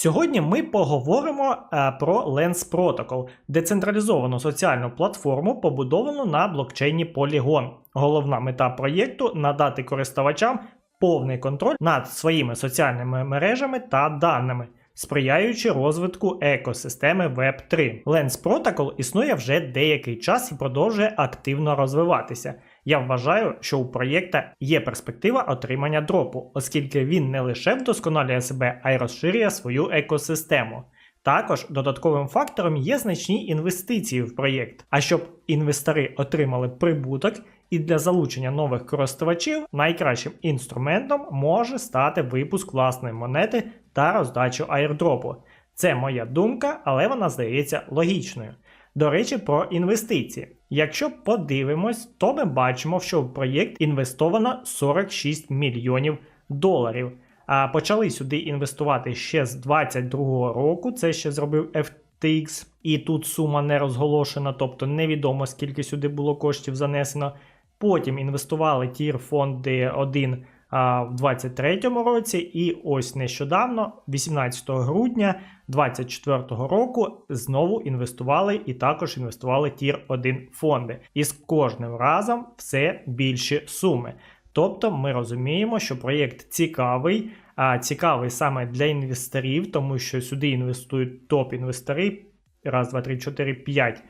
Сьогодні ми поговоримо е, про Lens Protocol, децентралізовану соціальну платформу, побудовану на блокчейні Polygon. Головна мета проєкту надати користувачам повний контроль над своїми соціальними мережами та даними, сприяючи розвитку екосистеми Web3. Lens Protocol існує вже деякий час і продовжує активно розвиватися. Я вважаю, що у проєкта є перспектива отримання дропу, оскільки він не лише вдосконалює себе, а й розширює свою екосистему. Також додатковим фактором є значні інвестиції в проєкт. А щоб інвестори отримали прибуток і для залучення нових користувачів, найкращим інструментом може стати випуск власної монети та роздачу airdropу. Це моя думка, але вона здається логічною. До речі, про інвестиції. Якщо подивимось, то ми бачимо, що в проєкт інвестовано 46 мільйонів доларів. А почали сюди інвестувати ще з 22-го року. Це ще зробив FTX, і тут сума не розголошена, тобто невідомо скільки сюди було коштів занесено. Потім інвестували тір фонди 1 а, в 23-му році, і ось нещодавно, 18 грудня 24-го року, знову інвестували і також інвестували тір 1 фонди. І з кожним разом все більші суми. Тобто ми розуміємо, що проєкт цікавий, а цікавий саме для інвесторів, тому що сюди інвестують топ-інвестори. Раз, два, три, чотири, п'ять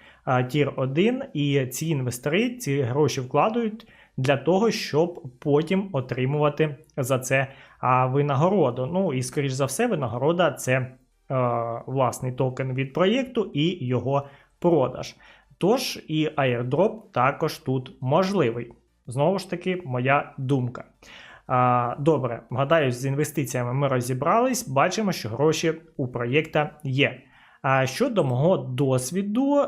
тір 1, і ці інвестори ці гроші вкладають для того, щоб потім отримувати за це винагороду. Ну і, скоріш за все, винагорода це е, власний токен від проєкту і його продаж. Тож і airdrop також тут можливий. Знову ж таки, моя думка. А, Добре, гадаю, з інвестиціями ми розібрались. Бачимо, що гроші у проєкта є. А щодо мого досвіду,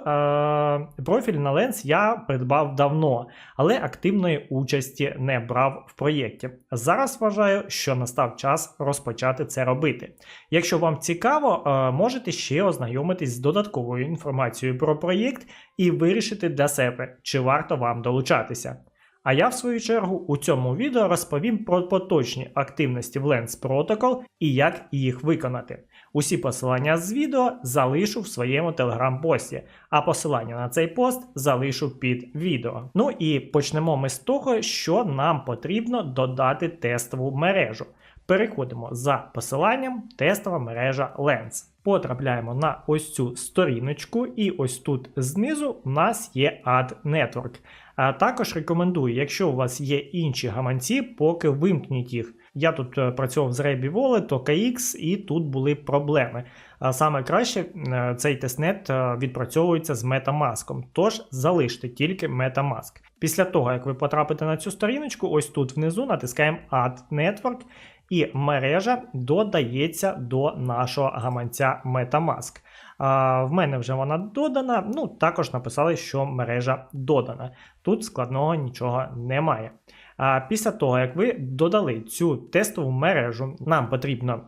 профіль на Lens я придбав давно, але активної участі не брав в проєкті. Зараз вважаю, що настав час розпочати це робити. Якщо вам цікаво, можете ще ознайомитись з додатковою інформацією про проєкт і вирішити для себе, чи варто вам долучатися. А я, в свою чергу, у цьому відео розповім про поточні активності в Lens Protocol і як їх виконати. Усі посилання з відео залишу в своєму телеграм-пості, а посилання на цей пост залишу під відео. Ну і почнемо ми з того, що нам потрібно додати тестову мережу. Переходимо за посиланням тестова мережа Lens. Потрапляємо на ось цю сторіночку, і ось тут знизу у нас є Add Network. А також рекомендую, якщо у вас є інші гаманці, поки вимкніть їх. Я тут е, працював з Rebі Wallet, OKX, і тут були проблеми. А саме краще е, цей тестнет е, відпрацьовується з Metamask, тож залиште тільки Metamask. Після того, як ви потрапите на цю сторіночку, ось тут внизу натискаємо Add Network, і мережа додається до нашого гаманця Metamask. В мене вже вона додана. Ну, також написали, що мережа додана. Тут складного нічого немає. А Після того, як ви додали цю тестову мережу, нам потрібно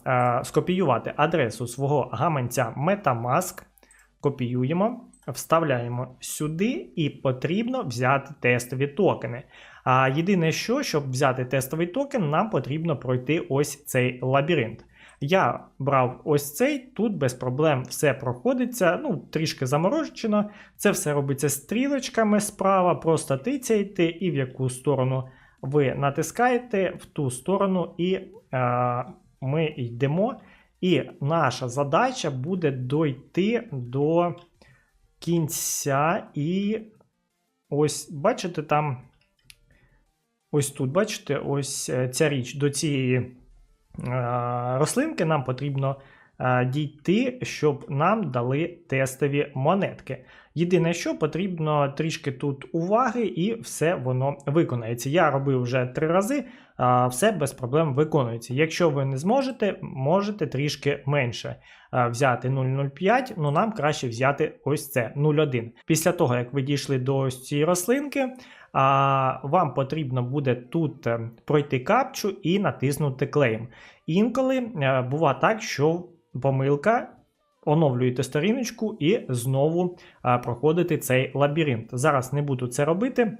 скопіювати адресу свого гаманця Metamask. Копіюємо, вставляємо сюди, і потрібно взяти тестові токени. А єдине, що, щоб взяти тестовий токен, нам потрібно пройти ось цей лабіринт. Я брав ось цей, тут без проблем все проходиться, ну, трішки заморожено. Це все робиться стрілочками справа, просто тицяйте, і в яку сторону ви натискаєте, в ту сторону, і е, ми йдемо. І наша задача буде дойти до кінця. І ось, бачите, там. Ось тут, бачите, ось ця річ до цієї рослинки нам потрібно е, дійти, щоб нам дали тестові монетки. Єдине, що потрібно трішки тут уваги, і все воно виконається. Я робив вже три рази, все без проблем виконується. Якщо ви не зможете, можете трішки менше взяти 0,05, ну нам краще взяти ось це 0,1. Після того, як ви дійшли до ось цієї рослинки, а, вам потрібно буде тут е, пройти капчу і натиснути клейм. Інколи е, буває так, що помилка. Оновлюєте сторіночку і знову а, проходите цей лабіринт. Зараз не буду це робити,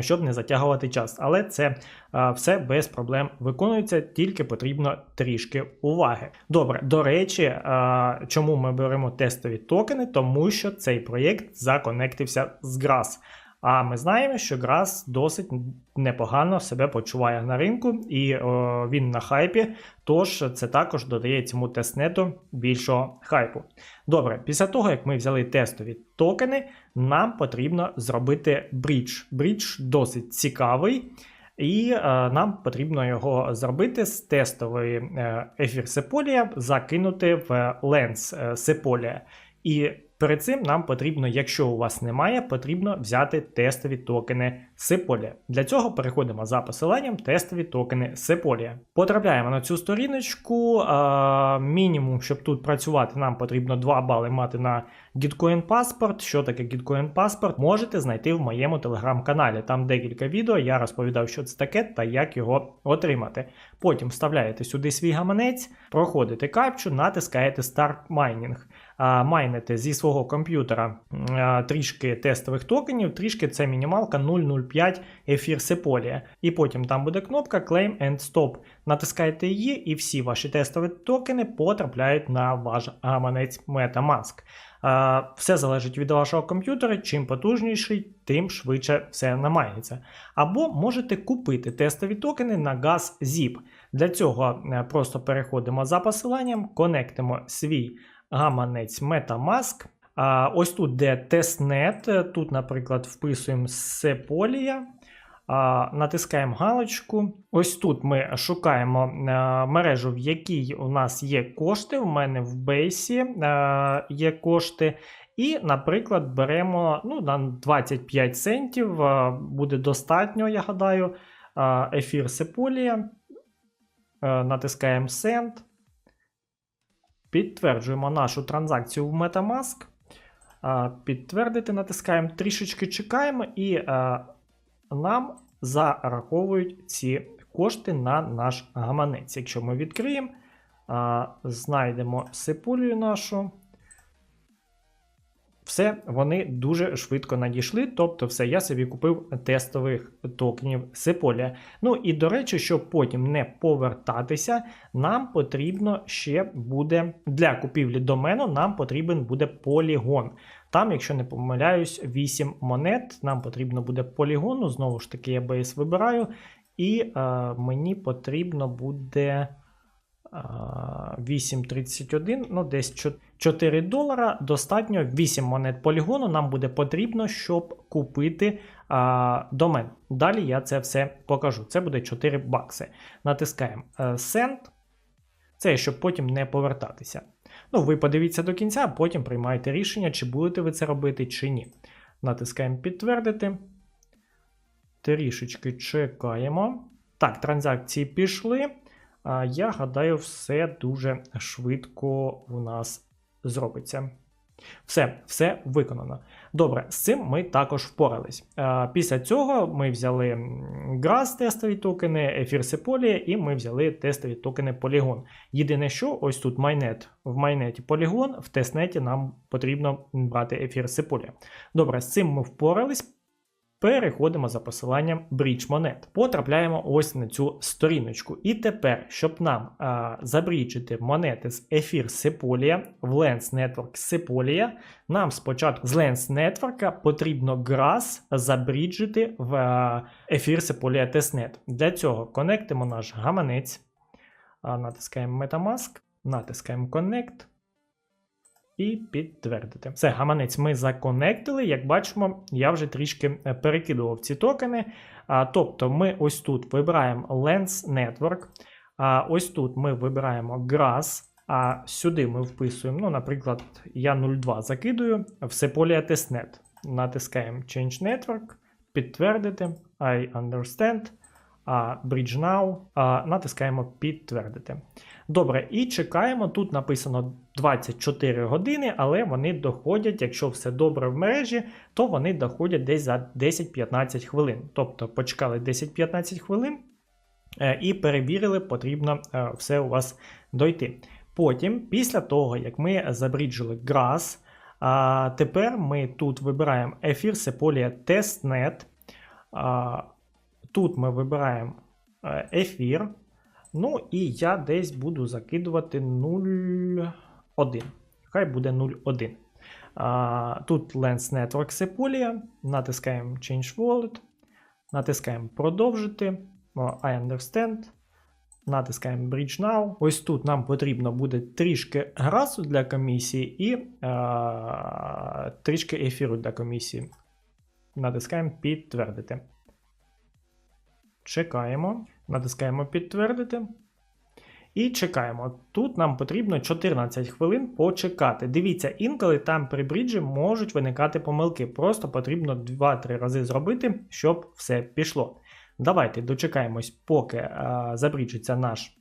щоб не затягувати час. Але це а, все без проблем виконується, тільки потрібно трішки уваги. Добре, до речі, а, чому ми беремо тестові токени? Тому що цей проєкт законектився з GRAS. А ми знаємо, що Грас досить непогано себе почуває на ринку, і о, він на хайпі. Тож це також додає цьому тестнету більшого хайпу. Добре, після того, як ми взяли тестові токени, нам потрібно зробити брідж. Брідж досить цікавий. І е, нам потрібно його зробити з тестової е, ефір Сеполія, закинути в ленс е, Сеполія. І перед цим нам потрібно, якщо у вас немає, потрібно взяти тестові токени Сеполія. Для цього переходимо за посиланням тестові токени Сеполія. Потрапляємо на цю сторіночку. Е, мінімум, щоб тут працювати, нам потрібно 2 бали мати на Gitcoin Passport. Що таке Gitcoin Passport, можете знайти в моєму телеграм-каналі. Там декілька відео, я розповідав, що це таке та як його отримати. Потім вставляєте сюди свій гаманець, проходите капчу, натискаєте Start Mining. А, майните зі свого комп'ютера трішки тестових токенів, трішки це мінімалка 0,05 ефір Сеполія. І потім там буде кнопка Claim and Stop. Натискаєте її, і всі ваші тестові токени потрапляють на ваш гаманець MetaMask. Все залежить від вашого комп'ютера. Чим потужніший, тим швидше все намається. Або можете купити тестові токени на газ ZIP. Для цього е, просто переходимо за посиланням, конектимо свій гаманець MetaMask. А, Ось тут, де тестнет, тут, наприклад, вписуємо Sepolia. Натискаємо галочку. Ось тут ми шукаємо мережу, в якій у нас є кошти. У мене в бейсі є кошти. І, наприклад, беремо ну, на 25 центів. Буде достатньо, я гадаю, ефір Сеполія. Натискаємо Send. Підтверджуємо нашу транзакцію в Metamask. Підтвердити, натискаємо, трішечки чекаємо, і нам зараховують ці кошти на наш гаманець. Якщо ми відкриємо, знайдемо сипулію нашу. Все, вони дуже швидко надійшли. Тобто, все, я собі купив тестових токенів Сеполія. Ну і до речі, щоб потім не повертатися, нам потрібно ще буде для купівлі домену, нам потрібен буде полігон. Там, якщо не помиляюсь, 8 монет. Нам потрібно буде полігону. Знову ж таки, я бейс вибираю. І е, мені потрібно буде. 8,31, ну десь 4 долара. Достатньо 8 монет полігону нам буде потрібно, щоб купити а, домен. Далі я це все покажу. Це буде 4 бакси. Натискаємо е, Send. Це щоб потім не повертатися. Ну, ви подивіться до кінця, а потім приймайте рішення, чи будете ви це робити, чи ні. Натискаємо підтвердити. Трішечки чекаємо. Так, транзакції пішли. Я гадаю, все дуже швидко у нас зробиться. Все, все виконано. Добре, з цим ми також впорались. Після цього ми взяли GRAS тестові токени, ефір Sepolia, і ми взяли тестові токени Polygon. Єдине, що ось тут майнет. В майнеті Polygon, в тестнеті нам потрібно брати ефір Sepolia. Добре, з цим ми впорались. Переходимо за посиланням Bridge монет. Потрапляємо ось на цю сторіночку. І тепер, щоб нам а, забріджити монети з ефір Sepolia в Lens Network Sepolia, нам спочатку з Lens Network потрібно GRAS забріджити в ефір Sepolia Testnet. Для цього конектимо наш гаманець, а, натискаємо Metamask, натискаємо Connect і підтвердити. Все, гаманець ми законектили. Як бачимо, я вже трішки е, перекидував ці токени. А, Тобто ми ось тут вибираємо Lens Network. А ось тут ми вибираємо GRAS. А сюди ми вписуємо, ну, наприклад, я 02 закидую, все поле тестнет. Натискаємо Change Network, підтвердити, I understand, Bridge Now, натискаємо підтвердити. Добре, і чекаємо. Тут написано 24 години, але вони доходять, якщо все добре в мережі, то вони доходять десь за 10-15 хвилин. Тобто почекали 10-15 хвилин е, і перевірили, потрібно е, все у вас дойти. Потім, після того, як ми забріджили а тепер ми тут вибираємо ефір Sepolia Testnet. Тут ми вибираємо е, ефір. Ну і я десь буду закидувати 0,1. Хай буде 0,1. Тут Lens Network Sepolia. Натискаємо Change Wallet. Натискаємо продовжити. I understand. Натискаємо Bridge Now. Ось тут нам потрібно буде трішки грасу для комісії і а, трішки ефіру для комісії. Натискаємо підтвердити. Чекаємо. Натискаємо підтвердити. І чекаємо. Тут нам потрібно 14 хвилин почекати. Дивіться, інколи там при бриджі можуть виникати помилки. Просто потрібно 2-3 рази зробити, щоб все пішло. Давайте дочекаємось, поки забріджиться наш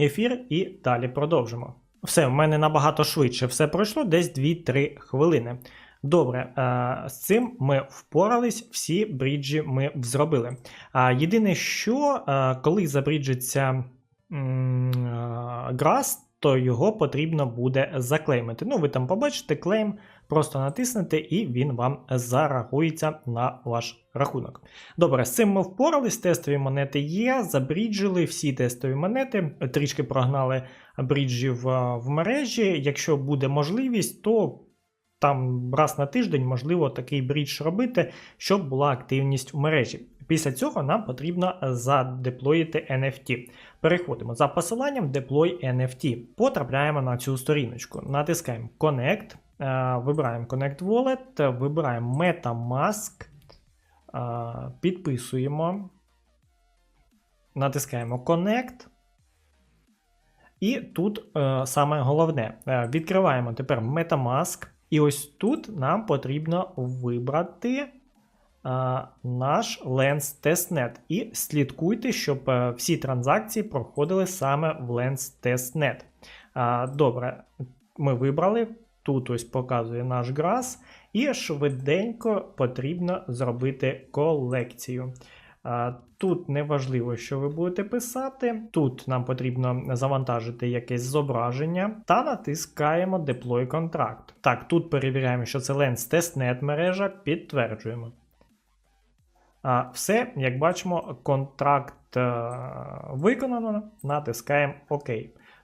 ефір, і далі продовжимо. Все, в мене набагато швидше все пройшло, десь 2-3 хвилини. Добре, з цим ми впорались, всі бріджі ми зробили. Єдине, що коли забріджиться а, Grass, то його потрібно буде заклеймити. Ну, ви там побачите клейм, просто натиснете, і він вам зарахується на ваш рахунок. Добре, з цим ми впорались. Тестові монети є, забріджили всі тестові монети, трішки прогнали бріджів в мережі. Якщо буде можливість, то там раз на тиждень можливо такий брідж робити, щоб була активність в мережі. Після цього нам потрібно задеплоїти NFT. Переходимо за посиланням Deploy NFT. Потрапляємо на цю сторіночку. Натискаємо Connect, е, вибираємо Connect Wallet, вибираємо MetaMask, е, підписуємо, натискаємо Connect. І тут е, саме головне: відкриваємо тепер Metamask. І ось тут нам потрібно вибрати а, наш Lens Testnet. І слідкуйте, щоб а, всі транзакції проходили саме в Lens Testnet. А, добре, ми вибрали. Тут ось показує наш Grass. І швиденько потрібно зробити колекцію. Тут не важливо, що ви будете писати. Тут нам потрібно завантажити якесь зображення та натискаємо Deploy Contract. Так, тут перевіряємо, що це Lens Testnet мережа, підтверджуємо. А, Все, як бачимо, контракт виконано. Натискаємо ОК.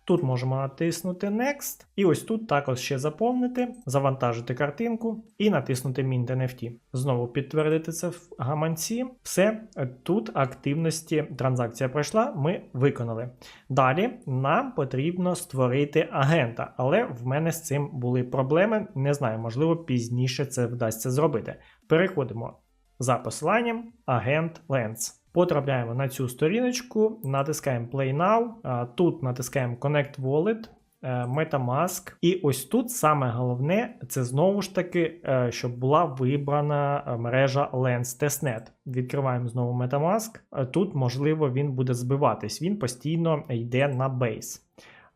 Тут можемо натиснути Next. І ось тут також ще заповнити, завантажити картинку і натиснути Mint NFT. Знову підтвердити це в гаманці. Все, тут активності транзакція пройшла, ми виконали. Далі нам потрібно створити агента, але в мене з цим були проблеми. Не знаю, можливо, пізніше це вдасться зробити. Переходимо за посиланням агент Lens. Потрапляємо на цю сторіночку, натискаємо Play Now, тут натискаємо Connect Wallet, е, Metamask. І ось тут саме головне це знову ж таки, е, щоб була вибрана е, мережа Lens Testnet. Відкриваємо знову Metamask. Тут, можливо, він буде збиватись. Він постійно йде на бейс.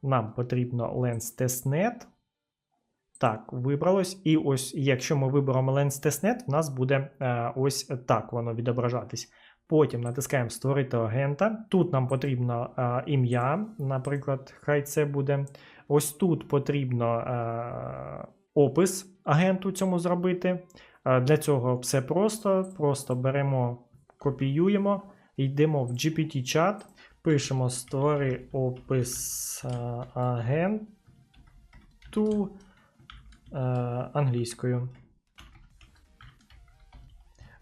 Нам потрібно Lens Testnet. Так, вибралось. І ось, якщо ми виберемо Lens Testnet, в нас буде ось так воно відображатись. Потім натискаємо Створити агента. Тут нам потрібно ім'я, наприклад, хай це буде. Ось тут потрібно а, опис агенту цьому зробити. Для цього все просто. Просто беремо, копіюємо, йдемо в GPT-чат, пишемо Створи опис агенту а, англійською.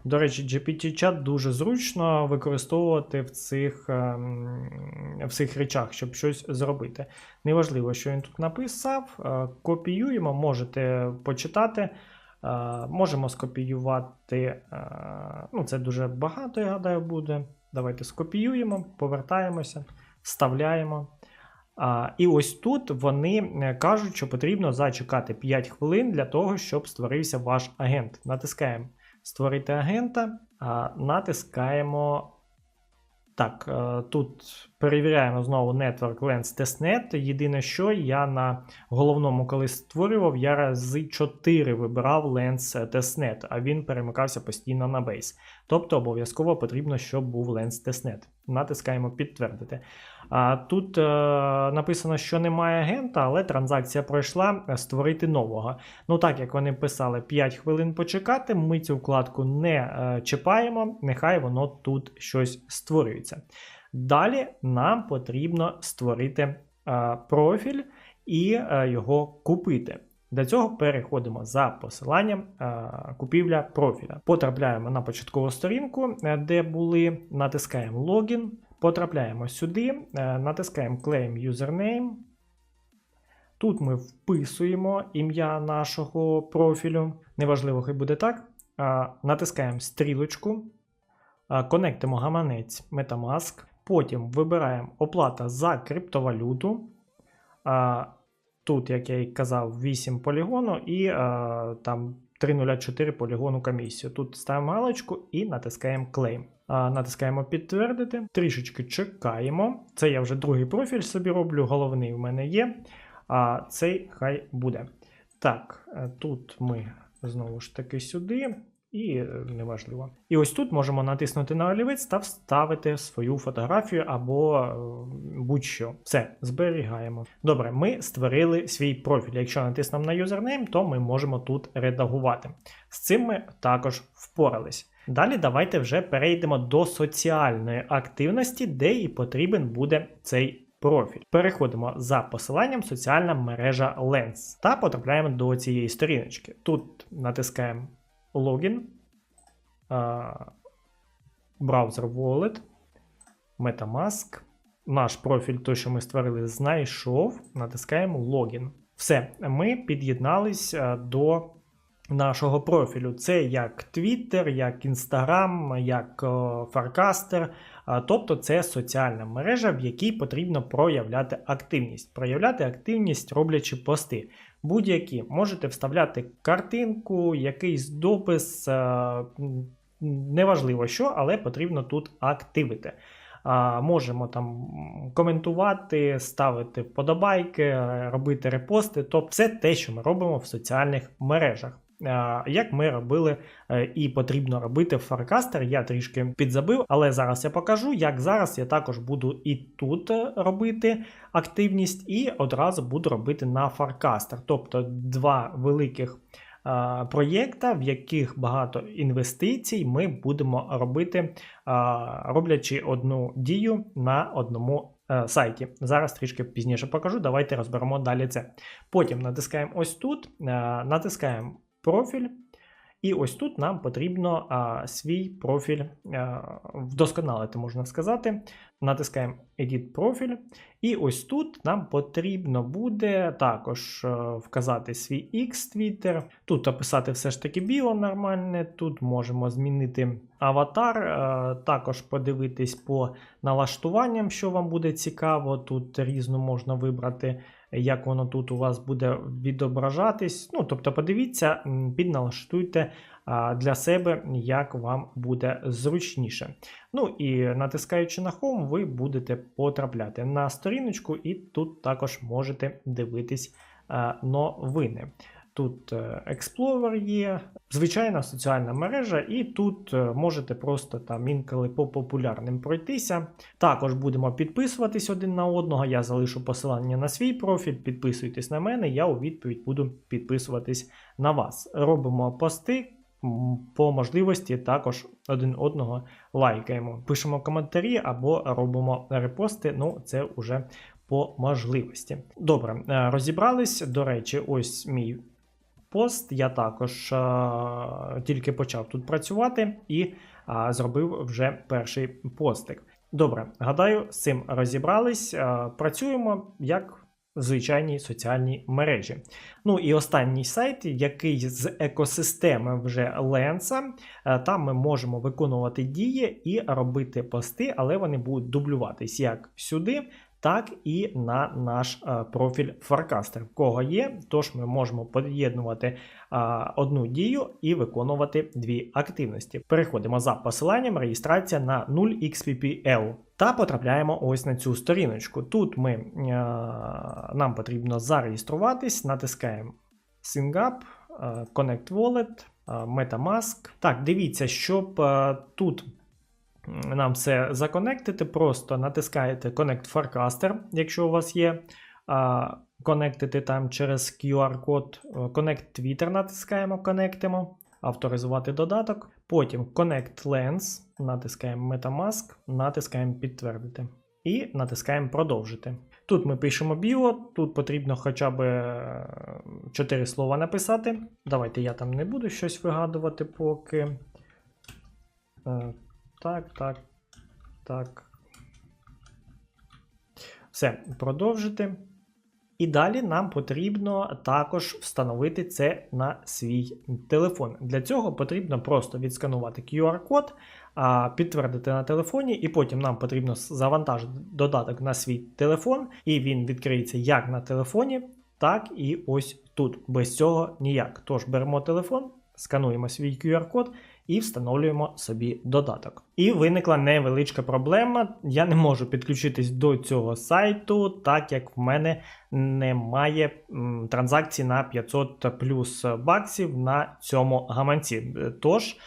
До речі, GPT-чат дуже зручно використовувати в цих ем, в цих речах, щоб щось зробити. Неважливо, що він тут написав. Е, копіюємо, можете почитати. Е, можемо скопіювати. Е, ну, Це дуже багато, я гадаю, буде. Давайте скопіюємо, повертаємося, вставляємо. А, і ось тут вони кажуть, що потрібно зачекати 5 хвилин для того, щоб створився ваш агент. Натискаємо Створити агента, натискаємо. Так, е, тут перевіряємо знову Network Lens Testnet. Єдине, що я на головному, коли створював, я рази 4 вибирав Lens Testnet, а він перемикався постійно на Base. Тобто обов'язково потрібно, щоб був Lens Testnet. Натискаємо підтвердити. Тут е, написано, що немає агента, але транзакція пройшла е, створити нового. Ну так як вони писали 5 хвилин почекати, ми цю вкладку не е, чіпаємо, нехай воно тут щось створюється. Далі нам потрібно створити профіль і його купити. Для цього переходимо за посиланням купівля профіля. Потрапляємо на початкову сторінку, де були, натискаємо логін, потрапляємо сюди, е, натискаємо Claim Username. Тут ми вписуємо ім'я нашого профілю. Неважливо, хай буде так. Натискаємо стрілочку, конектимо гаманець Metamask. Потім вибираємо оплата за криптовалюту. Тут, як я і казав, 8 полігону і там 304 полігону комісію. Тут ставимо галочку і натискаємо Claim. Натискаємо підтвердити, трішечки чекаємо. Це я вже другий профіль собі роблю, головний в мене є. А цей хай буде. Так, е, тут ми знову ж таки сюди. І е, неважливо. І ось тут можемо натиснути на олівець та вставити свою фотографію або е, будь-що. Все, зберігаємо. Добре, ми створили свій профіль. Якщо натиснемо на юзернейм, то ми можемо тут редагувати. З цим ми також впорались. Далі давайте вже перейдемо до соціальної активності, де і потрібен буде цей профіль. Переходимо за посиланням соціальна мережа Lens та потрапляємо до цієї сторіночки. Тут натискаємо логін, браузер Wallet, Metamask. Наш профіль, той, що ми створили, знайшов. Натискаємо логін. Все, ми під'єднались до нашого профілю. Це як Twitter, як Instagram, як Farcaster. Тобто це соціальна мережа, в якій потрібно проявляти активність. Проявляти активність, роблячи пости. Будь-які можете вставляти картинку, якийсь допис, е, неважливо що, але потрібно тут активити. Можемо там коментувати, ставити вподобайки, е, робити репости. Тобто все те, що ми робимо в соціальних мережах. Як ми робили е, і потрібно робити в я трішки підзабив, але зараз я покажу, як зараз я також буду і тут е, робити активність, і одразу буду робити на Farcaster. Тобто два великих проєкта, в яких багато інвестицій, ми будемо робити, роблячи одну дію на одному е, сайті. Зараз трішки пізніше покажу. Давайте розберемо далі це. Потім натискаємо ось тут, натискаємо профіль. І ось тут нам потрібно а, свій профіль а, вдосконалити, можна сказати. Натискаємо Edit профіль. І ось тут нам потрібно буде також вказати свій X Twitter. Тут описати все ж таки біо нормальне. Тут можемо змінити аватар, також подивитись по налаштуванням, що вам буде цікаво. Тут різно можна вибрати як воно тут у вас буде відображатись. Ну, тобто, подивіться, підналаштуйте для себе, як вам буде зручніше. Ну і натискаючи на Home, ви будете потрапляти на сторіночку, і тут також можете дивитись новини. Тут е, Explorer є, звичайна соціальна мережа, і тут е, можете просто там інколи по популярним пройтися. Також будемо підписуватись один на одного. Я залишу посилання на свій профіль, підписуйтесь на мене, я у відповідь буду підписуватись на вас. Робимо пости. По можливості також один одного лайкаємо. Пишемо коментарі або робимо репости. Ну, це вже по можливості. Добре, е, розібрались. До речі, ось мій пост. Я також е, тільки почав тут працювати і е, зробив вже перший постик. Добре, гадаю, з цим розібрались. Е, працюємо як в звичайній соціальній мережі. Ну і останній сайт, який з екосистеми вже Ленса, е, там ми можемо виконувати дії і робити пости, але вони будуть дублюватись як сюди, так і на наш е, профіль Farcaster. В кого є, тож ми можемо поєднувати е, одну дію і виконувати дві активності. Переходимо за посиланням реєстрація на 0xppl та потрапляємо ось на цю сторіночку. Тут ми, е, нам потрібно зареєструватись, натискаємо Sync е, Connect Wallet, е, MetaMask. Так, дивіться, щоб тут нам все законектити, просто натискаєте Connect Forecaster, якщо у вас є. Конектити там через QR-код, Connect Twitter натискаємо, конектимо, авторизувати додаток. Потім Connect Lens, натискаємо Metamask, натискаємо підтвердити. І натискаємо продовжити. Тут ми пишемо біо, тут потрібно хоча б 4 слова написати. Давайте я там не буду щось вигадувати поки. Е, Так, так, так. Все, продовжити. І далі нам потрібно також встановити це на свій телефон. Для цього потрібно просто відсканувати QR-код, підтвердити на телефоні, і потім нам потрібно завантажити додаток на свій телефон, і він відкриється як на телефоні, так і ось тут. Без цього ніяк. Тож беремо телефон, скануємо свій QR-код і встановлюємо собі додаток. І виникла невеличка проблема. Я не можу підключитись до цього сайту, так як в мене немає м, транзакцій на 500 плюс баксів на цьому гаманці. Тож.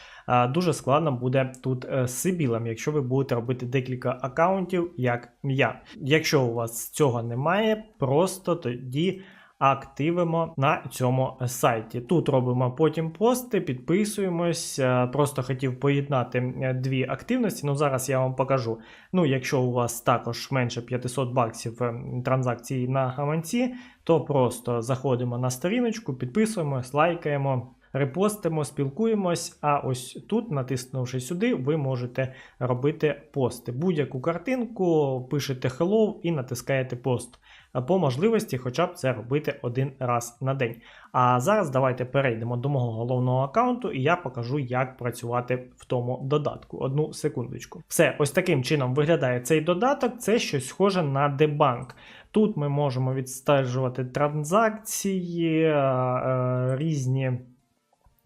Дуже складно буде тут е, з Сибілем, якщо ви будете робити декілька аккаунтів, як я. Якщо у вас цього немає, просто тоді активимо на цьому сайті. Тут робимо потім пости, підписуємось. Е, Просто хотів поєднати е, дві активності. Ну зараз я вам покажу. Ну, якщо у вас також менше 500 баксів е, транзакцій на гаманці, то просто заходимо на сторіночку, підписуємось, лайкаємо. Репостимо, спілкуємось, а ось тут, натиснувши сюди, ви можете робити пости. Будь-яку картинку пишете hello і натискаєте пост. По можливості, хоча б це робити один раз на день. А зараз давайте перейдемо до мого головного аккаунту, і я покажу, як працювати в тому додатку. Одну секундочку. Все, ось таким чином виглядає цей додаток. Це щось схоже на дебанк. Тут ми можемо відстежувати транзакції, е, різні.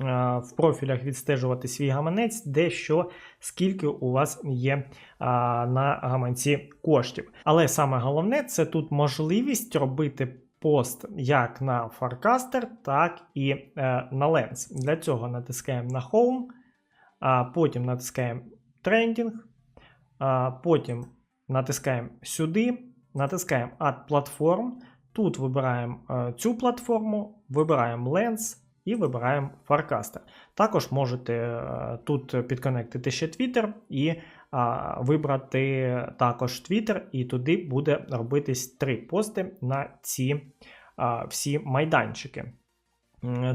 Е, В профілях відстежувати свій гаманець, де що, скільки у вас є а, на гаманці коштів. Але саме головне це тут можливість робити пост як на Farcaster, так і е, на Lens. Для цього натискаємо на Home, а потім натискаємо Trending, а потім натискаємо сюди, натискаємо Add Platform. Тут вибираємо е, цю платформу, вибираємо Lens і вибираємо Farcaster. Також можете е, тут підконектити ще Twitter і а, вибрати також Twitter, і туди буде робитись три пости на ці а, всі майданчики.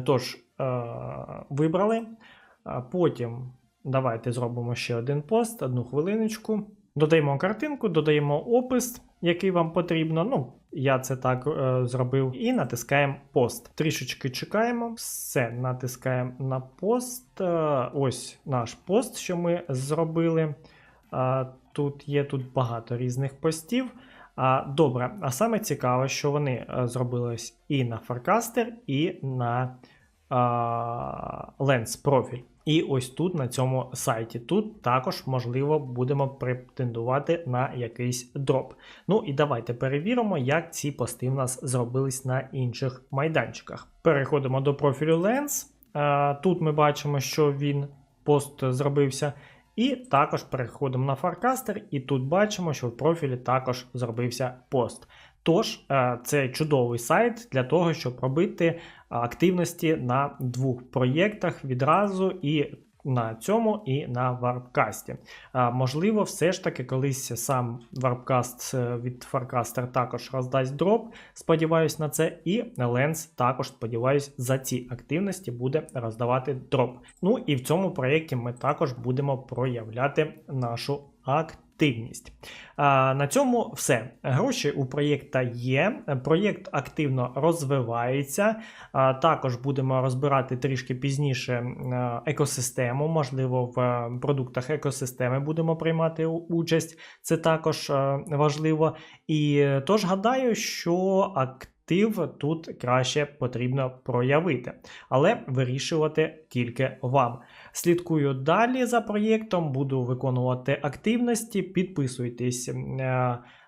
Тож, е, вибрали. Потім давайте зробимо ще один пост, одну хвилиночку. Додаємо картинку, додаємо опис, який вам потрібно. Ну, я це так е, зробив. І натискаємо пост. Трішечки чекаємо. Все, натискаємо на пост. Е, ось наш пост, що ми зробили. А, Тут є тут багато різних постів. А, Добре, а саме цікаве, що вони е, зробились і на Farcaster, і на Lens профіль. І ось тут на цьому сайті. Тут також, можливо, будемо претендувати на якийсь дроп. Ну і давайте перевіримо, як ці пости в нас зробились на інших майданчиках. Переходимо до профілю Lens. Тут ми бачимо, що він пост зробився. І також переходимо на Farcaster, і тут бачимо, що в профілі також зробився пост. Тож, е, це чудовий сайт для того, щоб робити активності на двох проєктах відразу і на цьому, і на Warpcast. Е, Можливо, все ж таки колись сам Warpcast е, від Farcaster також роздасть дроп. Сподіваюсь на це, і Lens також, сподіваюсь, за ці активності буде роздавати дроп. Ну і в цьому проєкті ми також будемо проявляти нашу активність активність. На цьому все. Гроші у проєкта є. Проєкт активно розвивається. Також будемо розбирати трішки пізніше екосистему. Можливо, в е, продуктах екосистеми будемо приймати участь. Це також е, важливо. І е, тож гадаю, що актив тут краще потрібно проявити, але вирішувати тільки вам. Слідкую далі за проєктом, буду виконувати активності. Підписуйтесь е,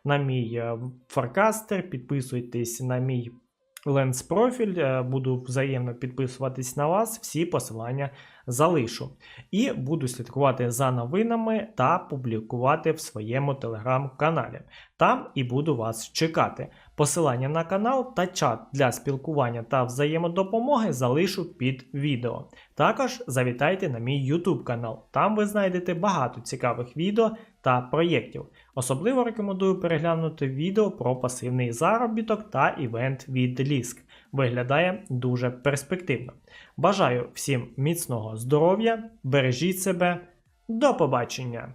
на мій форкастер, підписуйтесь на мій Ленс профіль, буду взаємно підписуватись на вас. Всі посилання залишу. І буду слідкувати за новинами та публікувати в своєму телеграм-каналі. Там і буду вас чекати. Посилання на канал та чат для спілкування та взаємодопомоги залишу під відео. Також завітайте на мій YouTube канал. Там ви знайдете багато цікавих відео та проєктів. Особливо рекомендую переглянути відео про пасивний заробіток та івент від Ліск. Виглядає дуже перспективно. Бажаю всім міцного здоров'я, бережіть себе, до побачення!